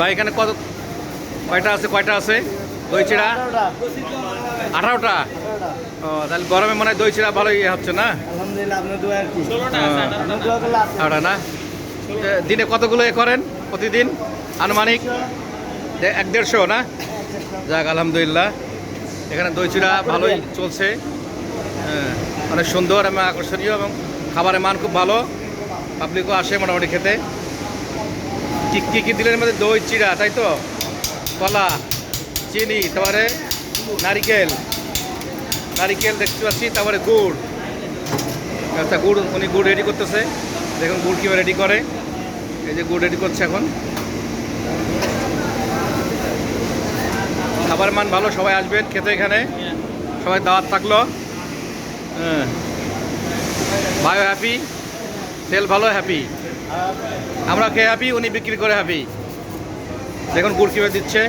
ভাই এখানে কত কয়টা আছে কয়টা আছে? দই চিড়া আঠারোটা? ও তাহলে গরমে মনে হয় দই চিড়া ভালোই ইয়ে হচ্ছে না? আঠারোটা না? দিনে কতগুলো এ করেন প্রতিদিন? আনুমানিক? এক দেড়শো না? যাক আলহামদুলিল্লাহ। এখানে দই চিড়া ভালোই চলছে। হ্যাঁ, অনেক সুন্দর এবং আকর্ষণীয় এবং খাবারের মান খুব ভালো। পাবলিকও আসে মোটামুটি খেতে। কী কী দিলেন মধ্যে দই, চিড়া, তাই তো? কলা, চিনি, তারপরে নারিকেল। নারিকেল দেখতে পাচ্ছি, তারপরে গুড়। আচ্ছা গুড়, উনি গুড় রেডি করতেছে। দেখুন গুড় কীভাবে রেডি করে। এই যে গুড় রেডি করছে এখন। খাবার মান ভালো, সবাই আসবেন খেতে এখানে। সবাই দাওয়াত থাকল। হ্যাঁ। ভাইও হ্যাপি সেল ভালো হ্যাপি আমরা খেয়ে হ্যাপি উনি বিক্রি করে হ্যাপি দেখুন গুড় কীভাবে দিচ্ছে।